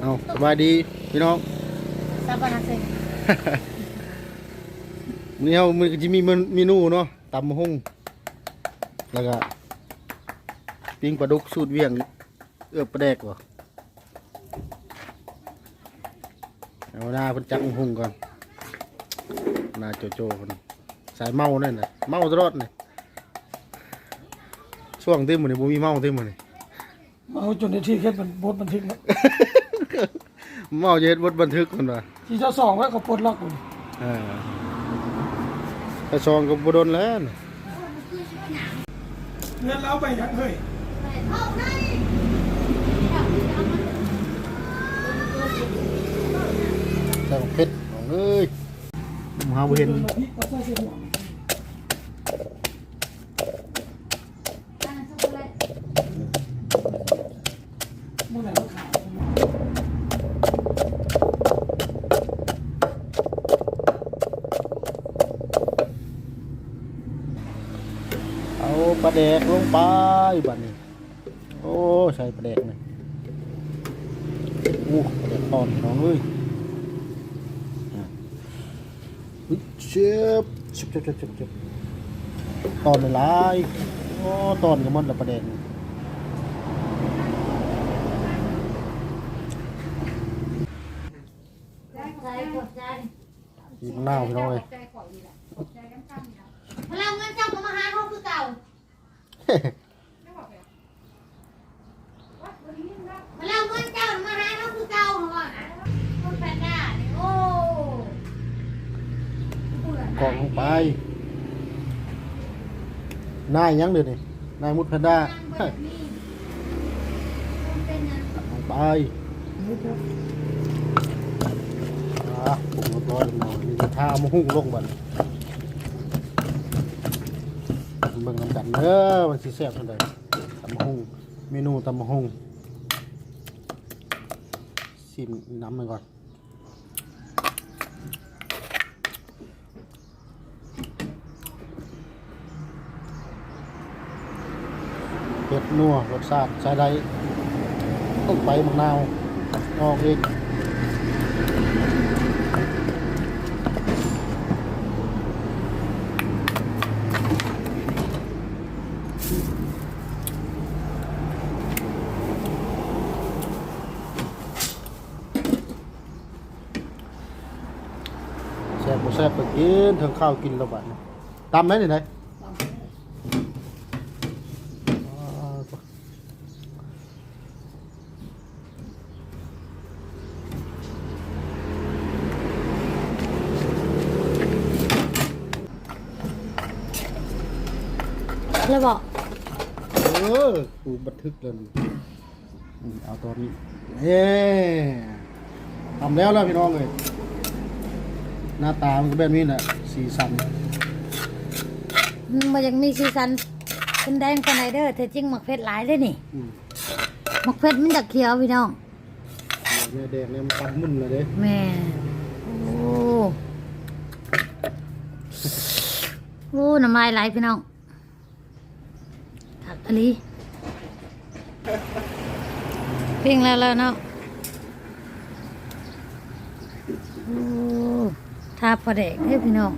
เอาสบายดีพี่น้องซาบานาเซงมื้อนี้เฮามันก็สิมีเมนูเนาะตำมะฮุ่งแล้วก็ปิ้งปลาดุกสูตรเวียง เอือบปลาแดกบ่เอาหน้าเพิ่นจักมะฮุ่งก่อนหน้าโจโจ้เพิ่นสายเมานั่นน่ะเมาตลอดนี่ช่วงที่มื้อนี้บ่มีเมาที่มื้อนี้เอาจนในที่แค่เป็นบทบันทึกแล้ว เมาจะเฮ็ดบทบันทึกเพิ่นว่าที่เจ้าสองแล้วก็ปลดล็อกอยู่เออแต่ซองก็บ่โดนแล้วน่ะเงินเราไปยังเฮ้ยใส่ของเพชรเอาเอ้ยผมหาบ่เห็นดิมาพี่ก็ใส่เสื้อหัวเมื่อไหร่เราขาย เอาปลา แดกลงไปบัดนี้ โอ้ใส่ปลาแดกนี่โอ้ปลาแดกตอนน้องเอ้ยอะอุ๊ยเจ็บเจ็บเจ็บเจ็บเจ็บเจ็บตอนหลายๆโอ้ตอนก็มันละปลาแดกนี่ใจกดใจสีมะนาวพี่น้องเอ้ยพลังเงินเจ้าก็มาหาเขาคือเก่า พลังเงินเจ้ามาหาเขาคือเก่าเหรอคนแพนด้าเนี่ยโอ้กล่องลงไปนายยังเดือนี่นายมุดแพนด้านั่งแบบนี้มันเป็นยังลงไปอะปรุงเรียบร้อยแล้วนี่จะท่ามาหุ้งลงบัด เบิ่งกันกันเด้อมันสิแซ่บเท่าใดตำมะหุ้งเมนูตำมะหุ้งชิมน้ำมันก่อนเผ็ดนัวรสชาติใช้ได้ต้องไปมะนาวออกเอง แซ่บบ่แซ่บก็กิ นถึงข้าวกินแล้วบัดนี้ตำไหมนี่ไหนอ่าตัวแล้วบอกเออกูบันทึกเลยอืมเอาตัวนี้เฮ้ทำแล้วแล้วพี่น้องเลย หน้าตามันก็แบบนี้แหละสีสันมันยังมีซีซันเป็นแดงปานไหนเด้อแต่จริงหมักเพชรหลายเลยนี่อืมหมักเพชรมันจะเขียวพี่น้อง เนี่ยแดงเนี่ยมันตัดมุ่นเลยเด้แม่ โอ้โอ้น้ำลายไหลพี่น้องถักอะไรเพ่งแล้วแล้วเนาะโอ้ ทาพระเดกให้พี่น้อง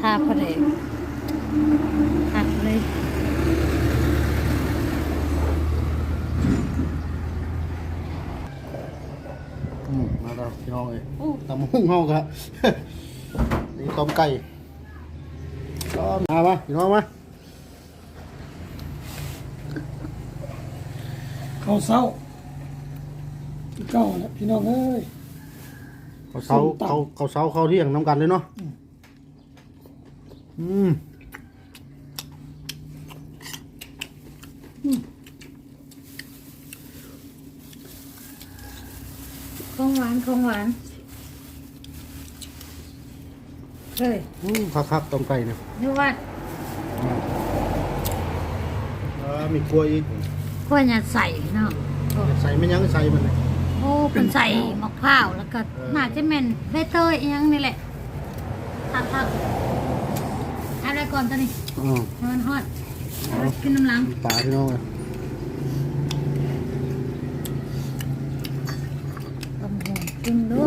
ทาพระเดกถักเลยอืมมาแล้วพี่น้องเลยโอ้ตำหุ่งเฮาครับนี่ต้มไก่ก็มาปะพี่น้องมาเขาเศร้าที่เก้าแหละพี่น้องเอ้ย เขาเสาส้มตำเขาเขาเสาเขาเที่ยงน้ำกันเลยเนาะอืมของหวานของหวานเฮ้ยอืมคักคักๆต้มไก่เนี่ยนึกว่าอ่ามีกล้วยอีกควรจะใส่เนาะโอ้ใส่ไม่ยั้งใส่มันเลย โอ้เป็นใส่มะพร้าวแล้วก็เออน่าจะเป็นใบเตยอีหยังนี่แหละทักทักเอาอะไรก่อนตอนนี้อ๋อมันฮอดเอาไปกินน้ำหลังปลาพี่น้องเลยกินดู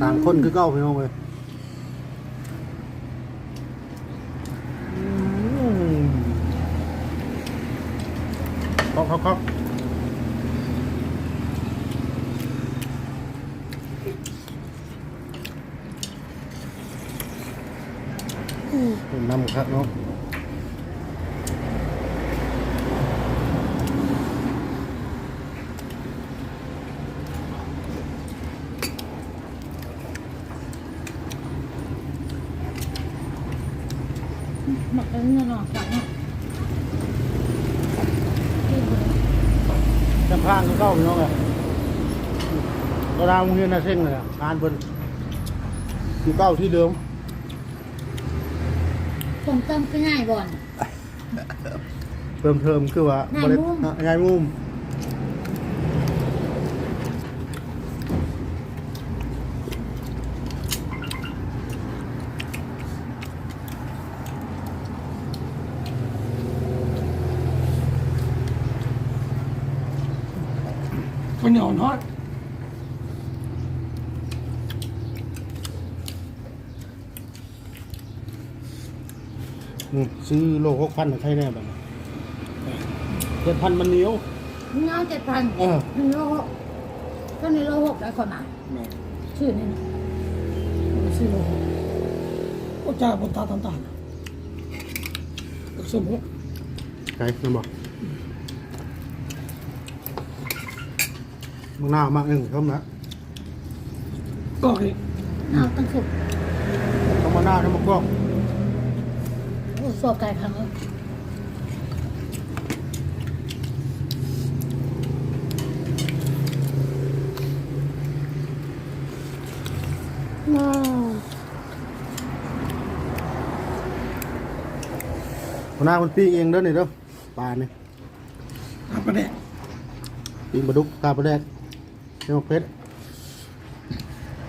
สามคนคือเก้าพี่น้องเลยครับครับครับเป็ นน้ำครับเนาะหมักแล้วเนี่ยเนาะจังเนาะจำพางคือเก้าพี่น้องเลยเราดาวโรงเรียนนาเส้นเลยอะงานเพิ่นคือเก้าที่เดิม ผมเติมก็ง่ายบ่อน เพิ่มเติมคือว่าง่ายมุมอะง่ายมุม ข้าวเหนียวทอด อืมซื้อโลหกพันใช่แน่แบบเจ็ดพันมันเหนียวเงาเจ็ดพันเออหนึ่งโลหกก็ในโลหกได้คนมาแม่ชื่อนี่นะชื่อโลหกโอ้จ้าบนตาต่างๆสมมติใช่นั่นบอกมึงหน้ามากเองชมนะก็คือเอาตั้งสุกต้องมาหน้าต้องมาก สอบไก่ครั้งแล้วว้าวหัวหน้ามันปีเองเด้อนี่เด้อปลาเนี่ยทำประเด็นปีปลาดุกตาปลาแดกเจ้าเพชร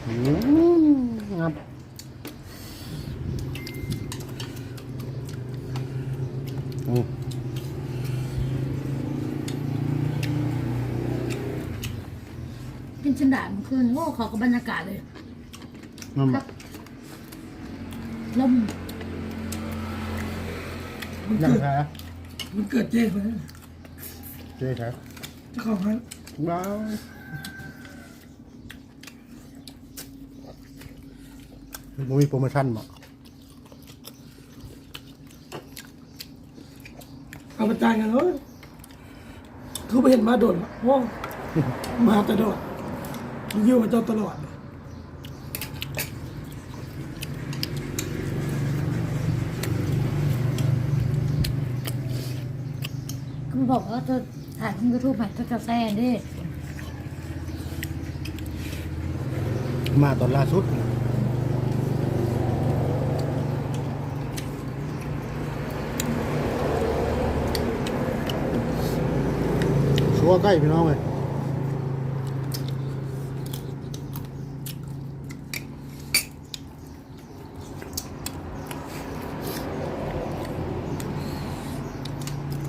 อืมงับอืม กินชันดาเมื่อคืนโอ้ขอกับบรรยากาศเลยนั่นคบรัอบกลมมันยังเกิดไงมันเกิดเจ๊ไปแล้วเจ๊ครับจะเข้าพันว้าวมันมีโปรโมชั่นบ่ เอาไปจ่ายกันเลยเขาไปเห็นมาโดนโอ้มาแต่โดนอยู่มาเจ้าตลอดก็บอกว่าจะถ่ายขึ้นยูทูบใหม่จะกาแฟดิมาตอนล่าสุดชั วร์ใกล้พี่น้องเลย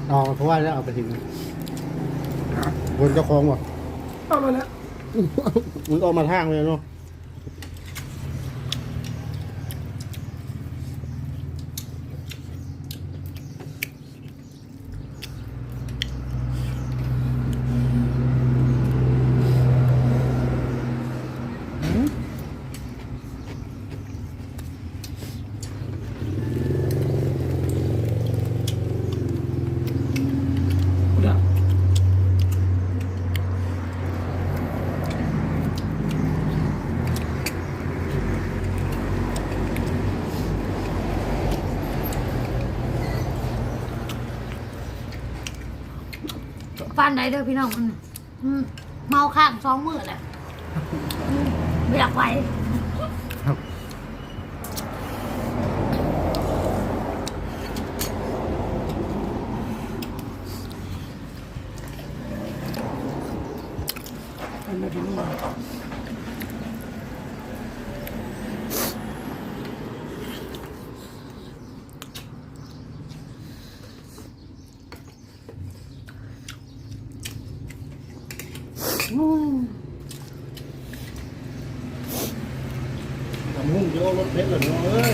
เอาเพราะว่าจะเอาไปถึงคนเจ้าของว่ะเอามาแล้วมันออกมาทางเลยเนาะ ฟันไหนเด้อพี่น้องมันอืมเมาข้างสองมือแหละไม่อยากไปอั ทำมุ้งเยอะรถเพชรหรอเนาะเอ้ย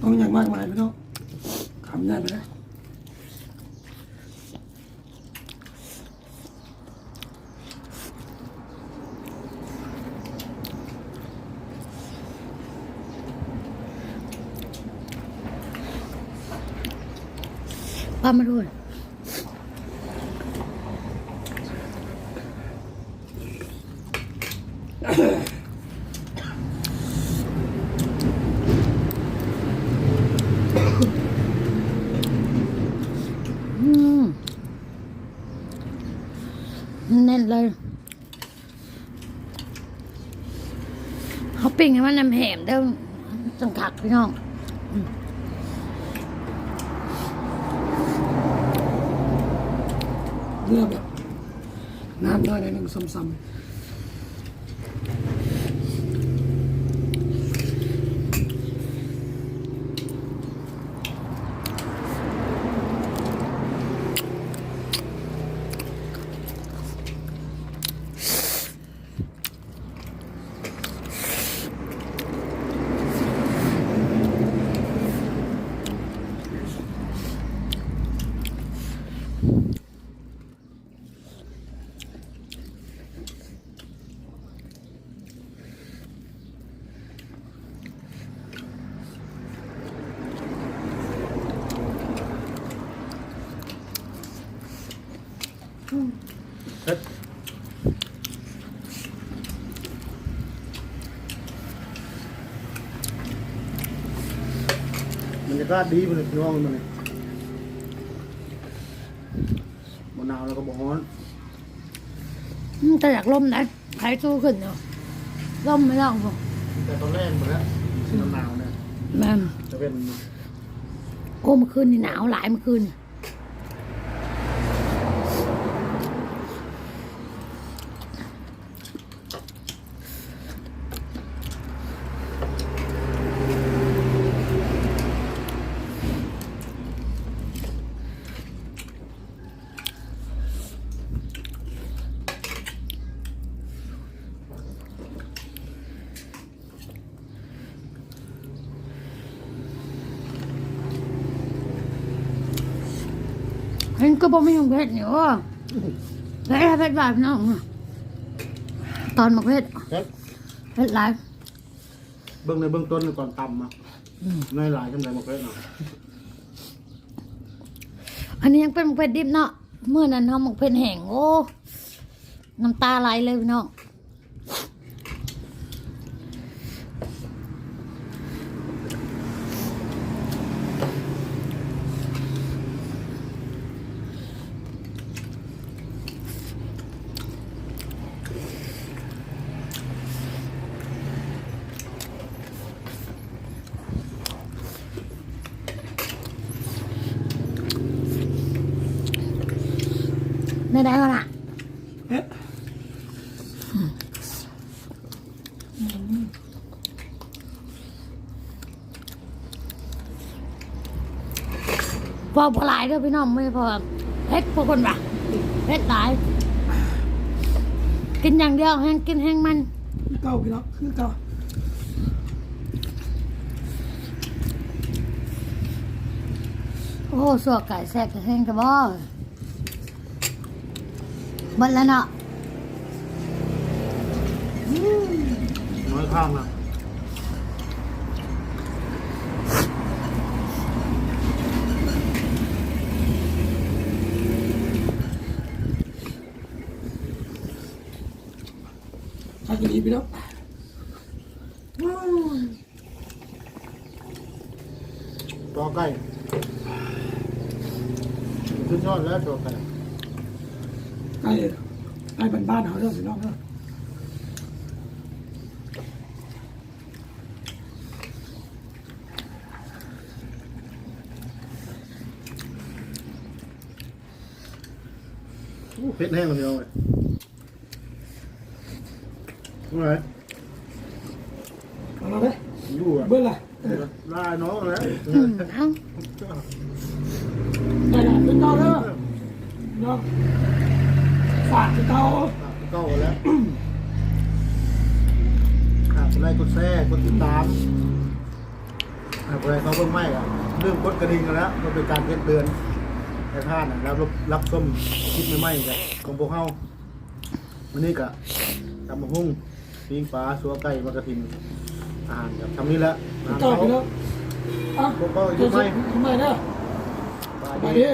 ต้องอยากมากมายไมเนาะงทำได้ไหม ล้วามาดูอืมแน่นเลยเขาปิ้งให้มันน้ำแหมเด้อจังคักพี่น้อง เนื้อแบบน้ำน้อยหน่อยหนึ่งซ้ำๆ บรรยากาศดีไปเลยพี่น้องมันเลยบ่หนาวแล้วก็บ่ร้อนอืมแต่อยากล่มนะใครสู้ขึ้นเนาะล่มไม่ต้องหรอกแต่ตอนแรกหมดแล้วสิหนาวเนี่ยแม่นจะเป็น โอ้เมื่อคืนนี่หนาวหลายเมื่อคืนนี่ เห็นก็บอกไม่ยอมเพชรนี่ว่าเพชรเพชรแบบน้องตอนมาเพชรเฮ็ดเพชรหลายเบื้องในเบื้องต้นก่อนตำอะในหลายจังไดบ่เคยเนาะอันนี้ยังเป็นหมกเพชรดิบเนาะเมื่อนั้นทำหมกเพชรแห้งโอ้น้ำตาไหลเลยพี่น้อง ได้ได้แล้วล่ะเอ๊ะพอพอหลายเด้อพี่น้องไม่พอเฮ็ดพอคนปะเฮ็ดหลาย กินอย่างเดียวแห้งกินแห้งมันคือเก่าพี่น้องคือเก่าโอ้สัวไก่แซ่บจะแห้งกระบอก หมดแล้วเนาะน้อยข้างนะชากินดีพี่น้องว้าว ตัวไก่ขึ้นยอดแล้วตัวไก่ ไก่ไก่บ้านๆเขาเด้อพี่น้องเด้ออู้เผ็ดแห้งเลยพี่น้องเอ้ยเมื่อไหร่เอาละไหมอยู่อะเบิ้ลล่ะลาน้องแล้วอืมเอ้าได้ละเป็นเก้าเด้อเนาะ ฝากเป็นเก้าเก้าแล้วอะกดไลค์กดแชร์กดติดตามอะกดไลค์เขาเพิ่งไม่อะเรื่องกดกระดิ่งกันแล้วมันเป็นการเตือนแต่ท่านนะรับรับส้มคลิปใหม่ๆกันของพวกเขาวันนี้กะทำมะฮุ่งปิ้งปลาสัวไก่มะกระทินอาหารกับทำนี้แล้วเป็นเก้าไปแล้วอะพวกเขาอเดี๋ยู่ยวไหมทำไมเด้อสบายไปดีดิ